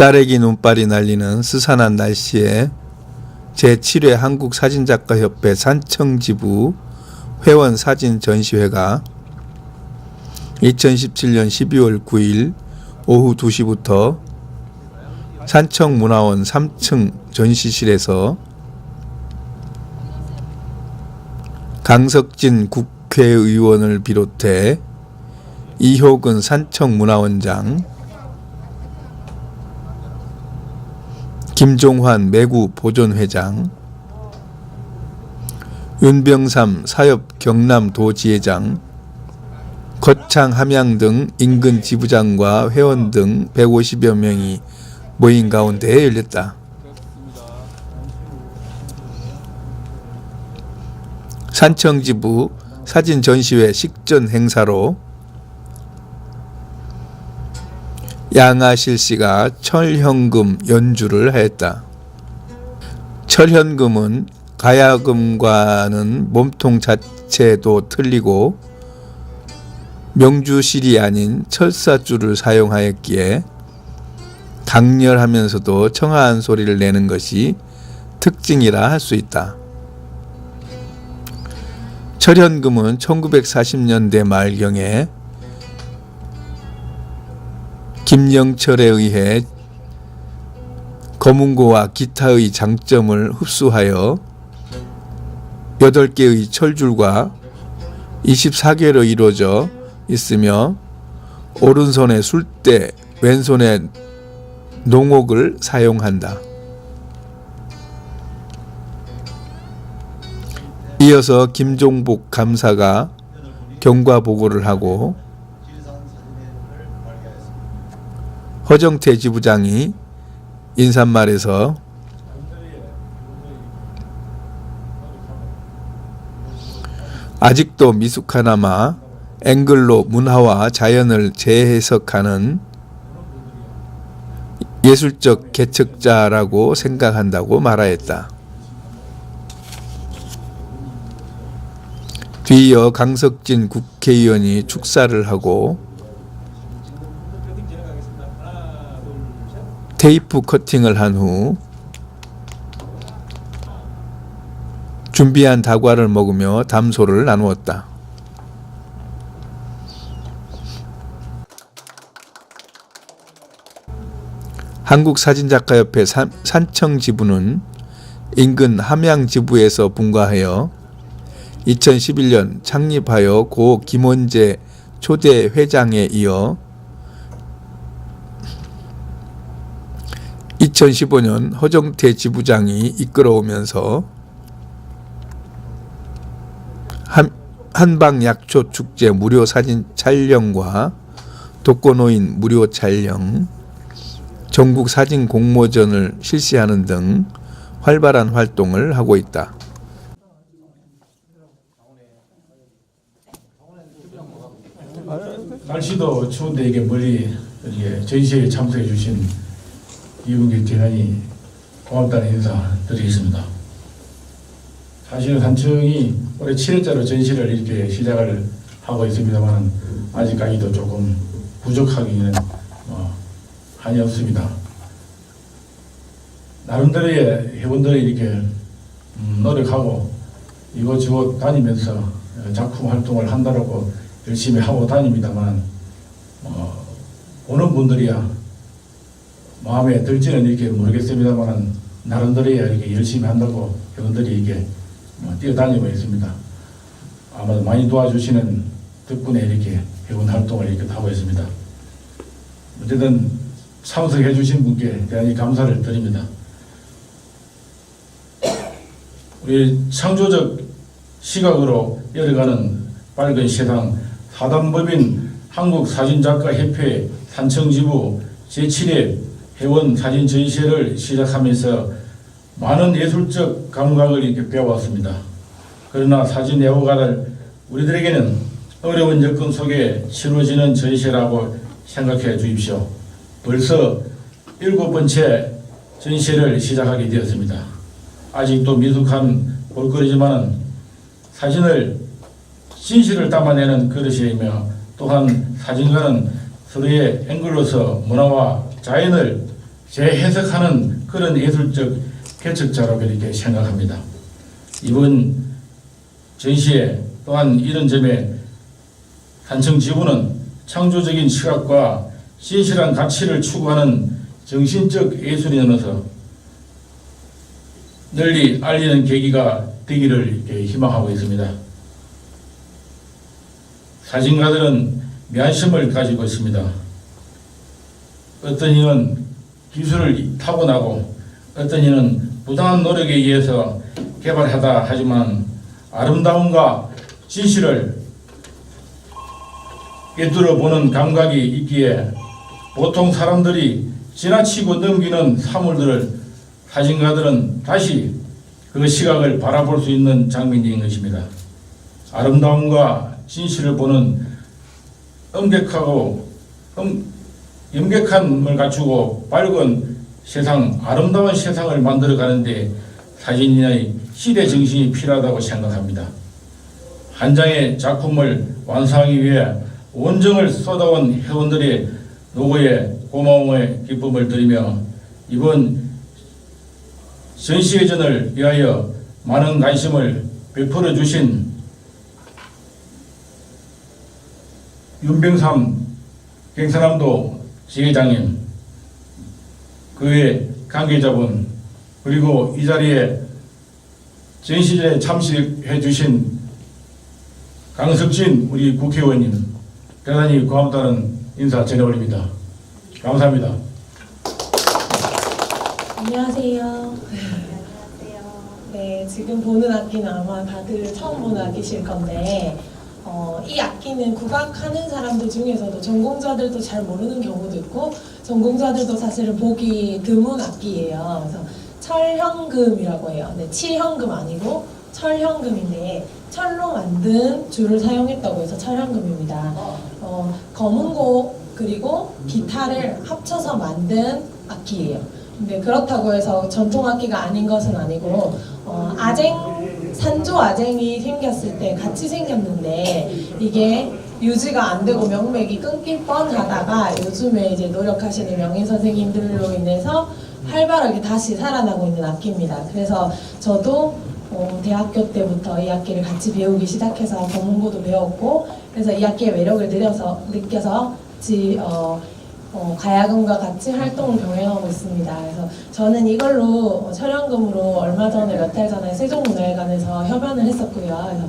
쌀에기 눈발이 날리는 스산한 날씨에 제7회 한국사진작가협회 산청지부 회원 사진 전시회가 2017년 12월 9일 오후 2시부터 산청문화원 3층 전시실에서 강석진 국회의원을 비롯해 이효근 산청문화원장, 김종환 매구 보존회장, 윤병삼 사협 경남도 지회장, 거창 함양 등 인근 지부장과 회원 등 150여 명이 모인 가운데 열렸다. 산청지부 사진 전시회 식전 행사로 양아실 씨가 철현금 연주를 하였다. 철현금은 가야금과는 몸통 자체도 틀리고 명주실이 아닌 철사줄을 사용하였기에 강렬하면서도 청아한 소리를 내는 것이 특징이라 할 수 있다. 철현금은 1940년대 말경에 김영철에 의해 검은고와 기타의 장점을 흡수하여 8개의 철줄과 24개로 이루어져 있으며 오른손에 술대, 왼손에 농옥을 사용한다. 이어서 김종복 감사가 경과 보고를 하고 허정태 지부장이 인사말에서 아직도 미숙하나마 앵글로 문화와 자연을 재해석하는 예술적 개척자라고 생각한다고 말하였다. 뒤이어 강석진 국회의원이 축사를 하고 테이프 커팅을 한 후 준비한 다과를 먹으며 담소를 나누었다. 한국사진작가협회 산- 산청지부는 인근 함양지부에서 분과하여 2011년 창립하여 고 김원재 초대 회장에 이어 2015년 허정태 지부장이 이끌어오면서 한, 한방 약초 축제 무료 사진 촬영과 독거노인 무료 촬영, 전국 사진 공모전을 실시하는 등 활발한 활동을 하고 있다. 날씨도 추운데 이게 멀리 이게 전시회에 참석해 주신 이분기 재단이 고맙다는 인사 드리겠습니다. 사실은 산청이 올해 7회째로 전시를 이렇게 시작을 하고 있습니다만 아직까지도 조금 부족하기는 어, 한이 없습니다. 나름대로의 회원들이 이렇게 음, 노력하고 이곳저곳 다니면서 작품 활동을 한다고 열심히 하고 다닙니다만 어, 보는 분들이야 마음에 들지는 이렇게 모르겠습니다만 나름대로야 이렇게 열심히 한다고 회원들이 이게 어, 뛰어다니고 있습니다. 아마도 많이 도와주시는 덕분에 이렇게 회원 활동을 이렇게 하고 있습니다. 어쨌든 참석해 주신 분께 대단히 감사를 드립니다. 우리 창조적 시각으로 열어가는 밝은 세상 사단법인 한국사진작가협회 산청지부 제7회 회원 사진 전시회를 시작하면서 많은 예술적 감각을 이렇게 배워왔습니다. 그러나 사진 애호가를 우리들에게는 어려운 여건 속에 치러지는 전시회라고 생각해 주십시오. 벌써 일곱 번째 전시회를 시작하게 되었습니다. 아직도 미숙한 볼거리지만은 사진을 진실을 담아내는 그릇이며 또한 사진가는 서로의 앵글로서 문화와 자연을 재해석하는 그런 예술적 개척자라고 이렇게 생각합니다. 이번 전시회 또한 이런 점에 한청 지구는 창조적인 시각과 진실한 가치를 추구하는 정신적 예술인으로서 널리 알리는 계기가 되기를 희망하고 있습니다. 사진가들은 면심을 가지고 있습니다. 어떤 이는 기술을 타고나고 어떤 이는 부당한 노력에 의해서 개발하다 하지만 아름다움과 진실을 꿰뚫어 보는 감각이 있기에 보통 사람들이 지나치고 넘기는 사물들을 사진가들은 다시 그 시각을 바라볼 수 있는 장면인 것입니다. 아름다움과 진실을 보는 엄격하고 엄, 염객함을 갖추고 밝은 세상, 아름다운 세상을 만들어 가는데 사진의 시대 정신이 필요하다고 생각합니다. 한 장의 작품을 완성하기 위해 온정을 쏟아온 회원들의 노고에 고마움의 기쁨을 드리며 이번 전시회전을 위하여 많은 관심을 베풀어 주신 윤병삼 경상남도 지회장님 그의 관계자분 그리고 이 자리에 전시전에 참석해 주신 강석진 우리 국회의원님 대단히 고맙다는 인사 전해올립니다. 감사합니다. 안녕하세요. 네, 지금 보는 악기는 아마 다들 처음 보는 악기실 건데, 어, 이 악기는 국악하는 사람들 중에서도 전공자들도 잘 모르는 경우도 있고, 전공자들도 사실은 보기 드문 악기예요. 그래서 철현금이라고 해요. 네, 칠현금 아니고 철현금인데, 철로 만든 줄을 사용했다고 해서 철현금입니다. 어, 검은곡 그리고 기타를 합쳐서 만든 악기예요. 근데 그렇다고 해서 전통 악기가 아닌 것은 아니고 어, 아쟁 산조 아쟁이 생겼을 때 같이 생겼는데 이게 유지가 안 되고 명맥이 끊길 뻔하다가 요즘에 이제 노력하시는 명인 선생님들로 인해서 활발하게 다시 살아나고 있는 악기입니다. 그래서 저도 어, 대학교 때부터 이 악기를 같이 배우기 시작해서 검은고도 배웠고 그래서 이 악기의 매력을 느려서 느껴서 지, 어, 어, 가야금과 같이 활동을 병행하고 있습니다. 그래서 저는 이걸로 어, 철연금으로 얼마 전에 몇 달 전에 세종문화회관에서 협연을 했었고요. 그래서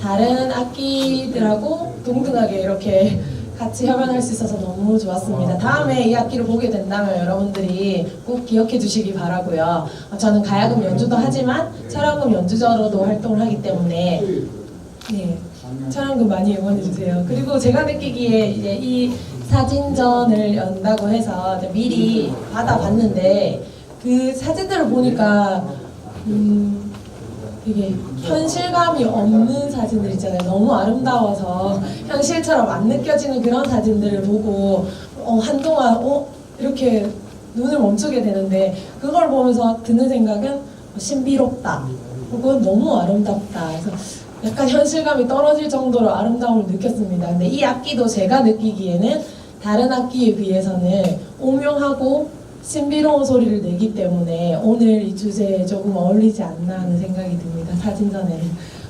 다른 악기들하고 동등하게 이렇게 같이 협연할 수 있어서 너무 좋았습니다. 다음에 이 악기를 보게 된다면 여러분들이 꼭 기억해 주시기 바라고요. 어, 저는 가야금 연주도 하지만 철연금 연주자로도 활동을 하기 때문에 네, 촬영금 많이 응원해 주세요. 그리고 제가 느끼기에 이제 이 사진전을 연다고 해서 미리 받아봤는데 그 사진들을 보니까 음 되게 현실감이 없는 사진들 있잖아요. 너무 아름다워서 현실처럼 안 느껴지는 그런 사진들을 보고 어, 한동안 어 이렇게 눈을 멈추게 되는데 그걸 보면서 드는 생각은 어, 신비롭다. 혹은 너무 아름답다. 그래서 약간 현실감이 떨어질 정도로 아름다움을 느꼈습니다. 근데 이 악기도 제가 느끼기에는 다른 악기에 비해서는 오묘하고 신비로운 소리를 내기 때문에 오늘 이 주제에 조금 어울리지 않나 하는 생각이 듭니다. 사진전에는.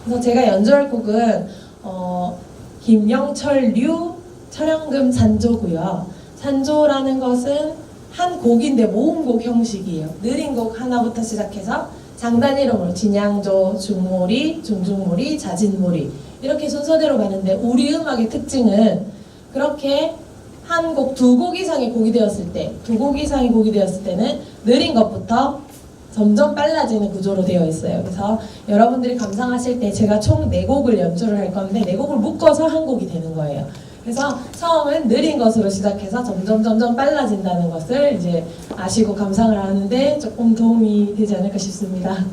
그래서 제가 연주할 곡은 어, 김영철 류 철연금 산조고요. 산조라는 것은 한 곡인데 모음곡 형식이에요. 느린 곡 하나부터 시작해서 장단 이름으로 진양조, 중모리, 중중모리, 자진모리 이렇게 순서대로 가는데 우리 음악의 특징은 그렇게 한 곡, 두 곡 이상의 곡이 되었을 때, 두 곡 이상의 곡이 되었을 때는 느린 것부터 점점 빨라지는 구조로 되어 있어요. 그래서 여러분들이 감상하실 때 제가 총네 곡을 연주를 할 건데 네 곡을 묶어서 한 곡이 되는 거예요. 그래서 처음은 느린 것으로 시작해서 점점 점점 빨라진다는 것을 이제 아시고 감상을 하는데 조금 도움이 되지 않을까 싶습니다.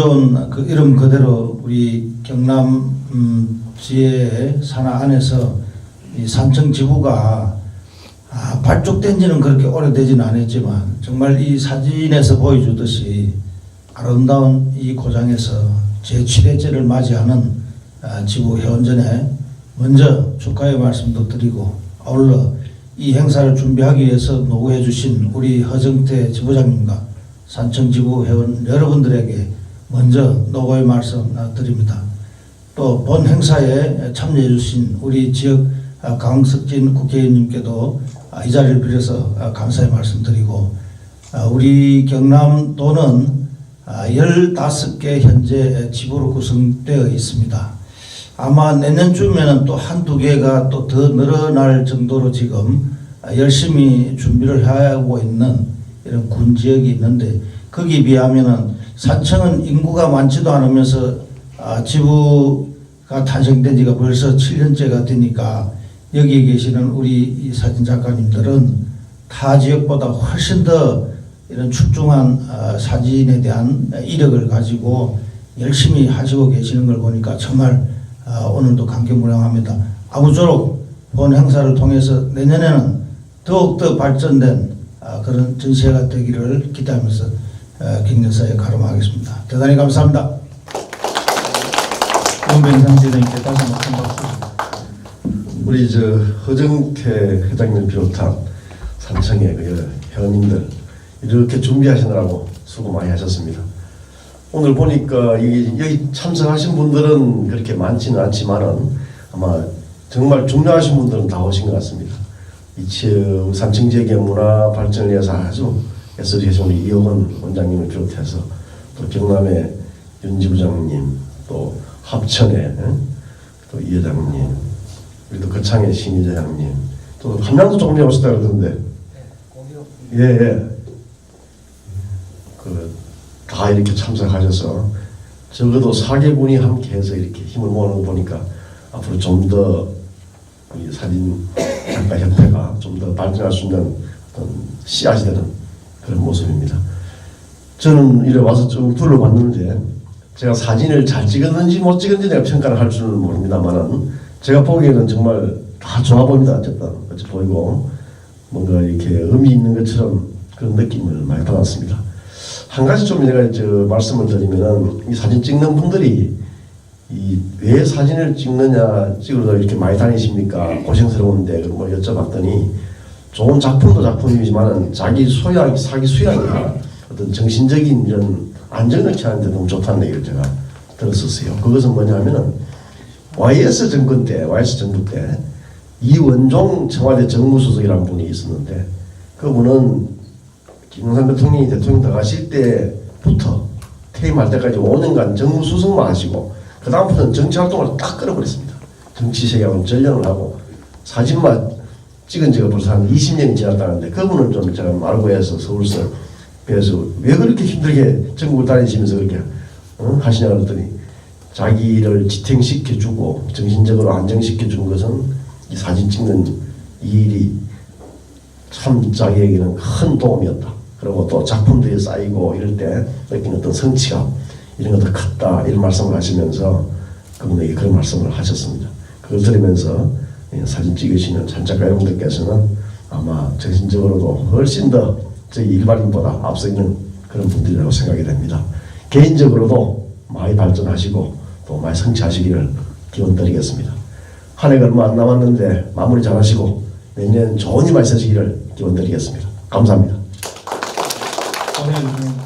좋은 그 이름 그대로 우리 경남 음, 지의 산하 안에서 이 산청 지구가 아, 발족된 지는 그렇게 오래되지는 않았지만 정말 이 사진에서 보여주듯이 아름다운 이 고장에서 제7회째를 맞이하는 아, 지구 회원전에 먼저 축하의 말씀도 드리고 아울러 이 행사를 준비하기 위해서 노고해 주신 우리 허정태 지부장님과 산청지구 회원 여러분들에게 먼저 노고의 말씀 아, 드립니다. 또 본 행사에 참여해 주신 우리 지역 아, 강석진 국회의원님께도 아, 이 자리를 빌어서 아, 감사의 말씀 드리고 아, 우리 경남도는 아, 15개 현재 지부로 구성되어 있습니다. 아마 내년쯤에는 또 한두 개가 또 더 늘어날 정도로 지금 아, 열심히 준비를 하고 있는 이런 군 지역이 있는데 거기에 비하면은 산청은 인구가 많지도 않으면서 아, 지부가 탄생된 지가 벌써 7년째가 되니까 여기에 계시는 우리 이 사진 작가님들은 타 지역보다 훨씬 더 이런 출중한 아, 사진에 대한 이력을 가지고 열심히 하시고 계시는 걸 보니까 정말 아, 오늘도 감개무량합니다. 아무쪼록 본 행사를 통해서 내년에는 더욱더 발전된 아, 그런 전시회가 되기를 기대하면서 아, 격려사에 가름하겠습니다. 대단히 감사합니다. 원변상 대장님께 다시 한번 큰 박수. 우리 저 허정태 회장님 비롯한 산청의 그 회원님들 이렇게 준비하시느라고 수고 많이 하셨습니다. 오늘 보니까 여기, 여기 참석하신 분들은 그렇게 많지는 않지만은 아마 정말 중요하신 분들은 다 오신 것 같습니다. 이 산청 지역의 문화 발전을 위해서 아주 해주신 우리 이호건 원장님을 비롯해서 또 경남의 윤지 부장님 또 합천의 응? 또이 회장님 또 거창의 신희 회장님 또 함양도 조금 오셨다 그러던데 예 예 그 다 이렇게 참석하셔서 적어도 사개군이 함께 해서 이렇게 힘을 모으는 거 보니까 앞으로 좀 더 사진 작가 협회가 좀 더 발전할 수 있는 어떤 씨앗이 되는 그런 모습입니다. 저는 이래 와서 좀 둘러봤는데 제가 사진을 잘 찍었는지 못 찍었는지 내가 평가를 할 줄은 모릅니다만은 제가 보기에는 정말 다 좋아 보입니다. 어쨌든 보이고 뭔가 이렇게 의미 있는 것처럼 그런 느낌을 많이 받았습니다. 한 가지 좀 내가 저 말씀을 드리면은 이 사진 찍는 분들이 이 왜 사진을 찍느냐 찍으러 이렇게 많이 다니십니까 고생스러운데 걸 여쭤봤더니 좋은 작품도 작품이지만은 자기 소양 자기 수양이나 어떤 정신적인 이런 안정을 취하는데 너무 좋다는 얘기를 제가 들었었어요. 그것은 뭐냐면은 YS 정권 때, YS 정부 때 이원종 청와대 정무수석이라는 분이 있었는데 그분은 김영삼 대통령이 대통령 들어가실 때부터 퇴임할 때까지 5년간 정무수석만 하시고 그 다음부터는 정치 활동을 딱 끊어버렸습니다. 정치 세계하고는 전련을 하고 사진만 찍은 지가 벌써 한 20년이 지났다는데 그분은 좀 제가 말고 해서 서울서 그래서 왜 그렇게 힘들게 전국을 다니시면서 그렇게 어? 하시냐 그랬더니 자기를 지탱시켜주고 정신적으로 안정시켜준 것은 이 사진 찍는 이 일이 참 자기에게는 큰 도움이었다. 그리고 또 작품들이 쌓이고 이럴 때 느끼는 어떤 성취감 이런 것도 컸다 이런 말씀을 하시면서 그분에게 그런 말씀을 하셨습니다. 그걸 들으면서 예, 사진 찍으시는 산작가 여러분들께서는 아마 정신적으로도 훨씬 더 저희 일반인보다 앞서 있는 그런 분들이라고 생각이 됩니다. 개인적으로도 많이 발전하시고 또 많이 성취하시기를 기원 드리겠습니다. 한 해가 얼마 안 남았는데 마무리 잘 하시고 내년 좋은 일만 있으시기를 기원 드리겠습니다. 감사합니다. 오늘